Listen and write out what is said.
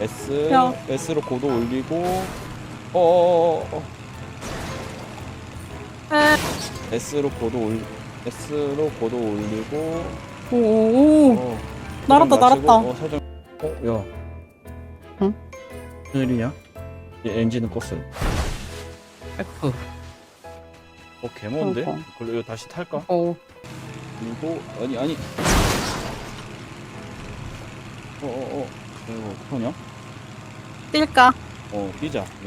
S 야. S로 고도 올리고 어어어어 에. S로 고도 올 S로 고도 올리고 오오오 어, 날았다, 고도 낮추고, 날았다. 어, 설정 어야 응? 무슨 일이냐? 얘 엔진은 껐어요 F 어 개먼데? 그러니까. 그걸 이거 다시 탈까? 어 그리고 아니 아니 어어어 이거 어떡하냐 뛸까? 어 뛰자